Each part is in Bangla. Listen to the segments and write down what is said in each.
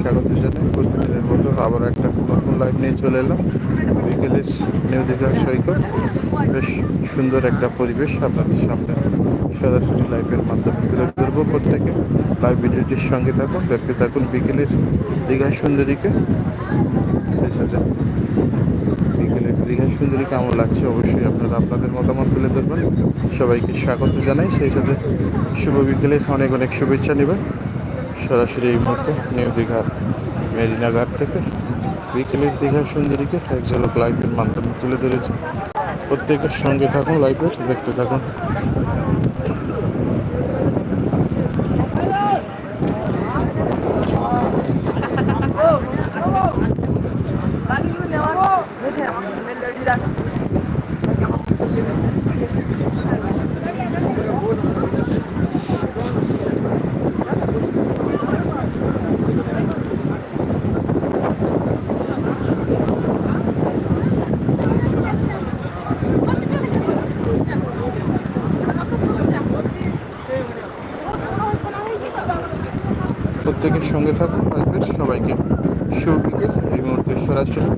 স্বাগত জানাই। প্রতিদিনের মতো আবার একটা নতুন লাইভ নিয়ে চলে এলাম। বিকেলের নিউ দীঘার সৈকত। বেশ সুন্দর একটা পরিবেশ আপনাদের সামনে সরাসরি লাইভের মাধ্যমে তুলে ধরবো প্রত্যেকে। লাইভ ভিডিওটির সঙ্গে থাকুন, দেখতে থাকুন বিকেলের দীঘার সুন্দরীকে। সেই সাথে বিকেলের দীঘার সুন্দরী কেমন লাগছে অবশ্যই আপনারা আপনাদের মতামত তুলে ধরবেন। সবাইকে স্বাগত জানাই। সেই সাথে শুভ বিকেলের অনেক অনেক শুভেচ্ছা নেবেন। সরাসরি এই মুহূর্তে নিউ দীঘার মেরিনা ঘাট থেকে বিকেলের দীঘা সুন্দরীকে এক ঝলক লাইভের মাধ্যমে তুলে ধরেছে। প্রত্যেকের সঙ্গে থাকুন লাইভের দেখতে থাকুন। প্রত্যেকের সঙ্গে থাকুন লাইভের সবাইকে। শুভ এই মুহূর্তে সরাসরি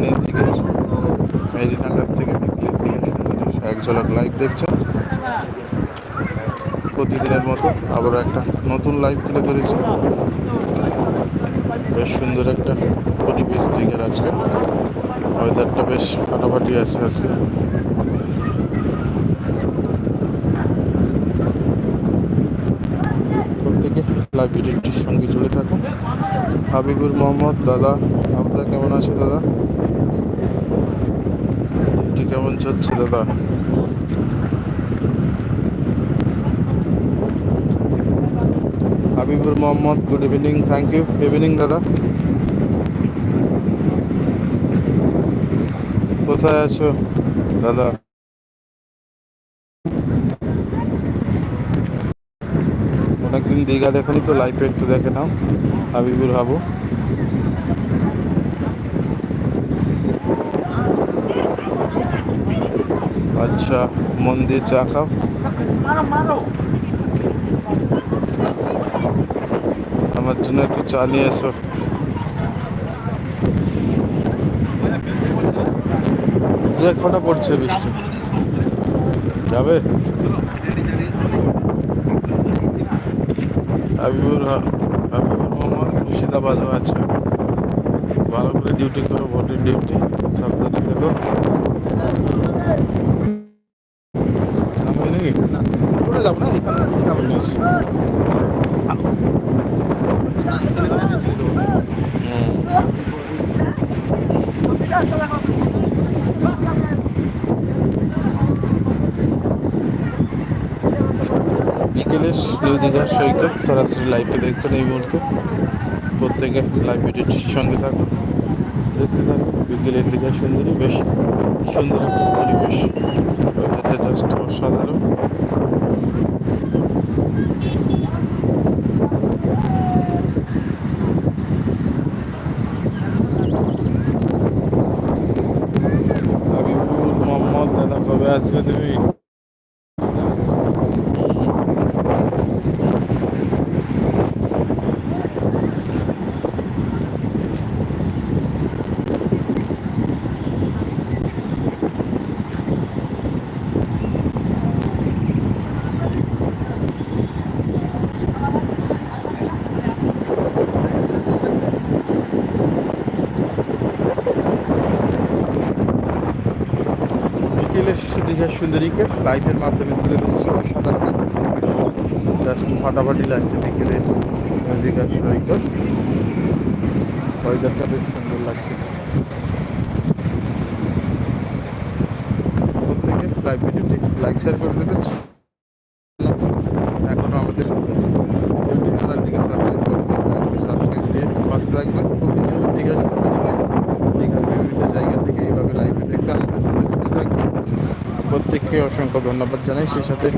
নিউ দীঘার থেকে বিকেলের দিকে সুন্দর এক ঝলক লাইভ দেখছেন। প্রতিদিনের মতো আবার একটা নতুন লাইভ তুলে ধরেছি। বেশ সুন্দর একটা পরিবেশ দীঘার আজকে। ওয়েদারটা বেশ ফাটাফাটি আছে আজকে প্রত্যেকে লাইভ ভিডিওটির সঙ্গে জুড়ে থাকুন। হাবিবুর মোহাম্মদ, দাদা আপনার কেমন আছে দাদা? কেমন চলছে দাদা? Habibur Mohammad good evening thank you evening দাদা। কোথায় আছো? দাদা। অনেকদিন দীঘা দেখনি তো লাইফে একটু দেখে নাও হাবিবুর হাবু। আচ্ছা মন দিয়ে চা খাও। আমার জন্য একটু চা নিয়ে এসো। এক পড়ছে বৃষ্টি? যাবে? হাবিবুর হাবিবুর মোহাম্মদ মুর্শিদাবাদও আছে। ভালো করে ডিউটি করো ভোটের ডিউটি সাবধানে থেকো। যাব না এখানে থেকে যাব না। নিচে। হুম। বিকেলের নিউ দীঘার সৈকত সরাসরি লাইভে দেখছেন এই মুহূর্তে। প্রত্যেকে লাইভ ভিডিওটির সঙ্গে থাকুন, দেখতে থাকুন। বিকেলের দীঘা সুন্দরী বেশ, সুন্দর একটা পরিবেশ। ওয়েদারটা জাস্ট অসাধারণ। আসবে তুমি? দীঘার সুন্দরীকে লাইভের মাধ্যমে তুলে দিচ্ছি অসাধারণ জাস্ট ফাটাফাটি লাগছে বিকেলের দীঘার সৈকত। ওয়েদারটা বেশ সুন্দর লাগছে। প্রত্যেকে লাইভ ভিডিওটি লাইক শেয়ার করে দেবেন নতুন এখনও আমাদের ইউটিউব চ্যানেলটিকে সাবস্ক্রাইব করে দিন দয়া করে সাবস্ক্রাইব দিয়ে পাশে থাকবেন প্রতিনিয়ত দীঘার সুন্দরীকে দীঘার বিভিন্ন জায়গা থেকে এইভাবে লাইভে দেখতে আমাদের সাথে জুড়ে থাকবেন প্রত্যেককে অসংখ্য ধন্যবাদ জানাই। সেই সাথে